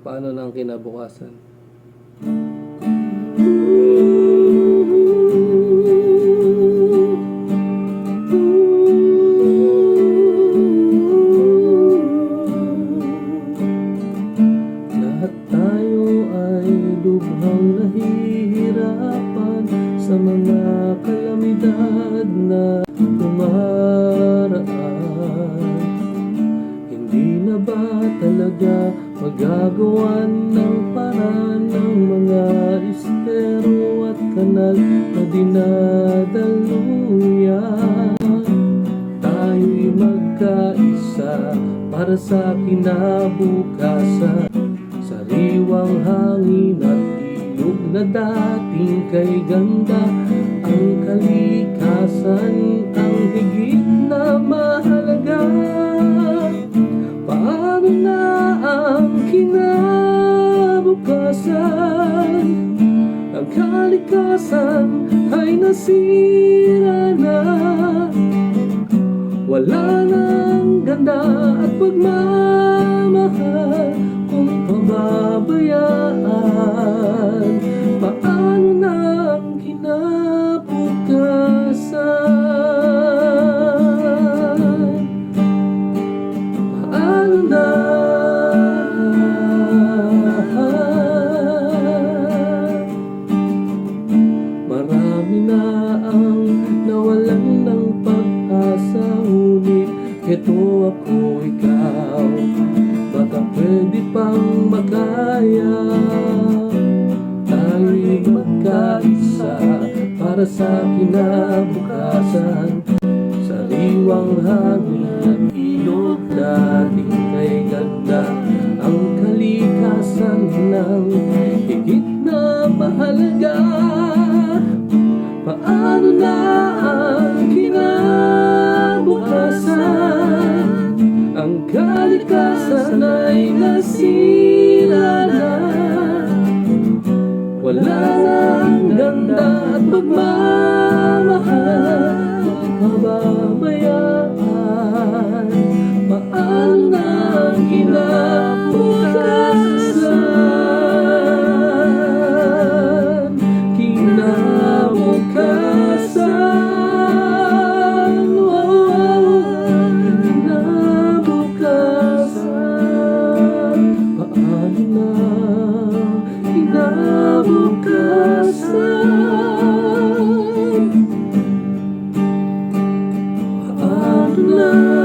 Paano ng kinabukasan? Lahat tayo ay lubhang nahihirapan sa mga kalamidad na na ba talaga magagawan ng paraan ng mga estero at kanal na dinadaluyan? Tayo'y magkaisa para sa kinabukasan Sariwang hangin at ilog na dating kay ganda Ang kalikasan ang higit na mahalaga kalikasan ay nasira na. Wala nang ganda at pagmamahal Ito ako ikaw? Baka pwede pang makaya? Tayo'y magkaisa para sa kinabukasan. Sariwang hangin at ilog dating kay ganda. Ang kalikasan ng higit na mahalaga. Paano na ang ay nasilala Wala na love.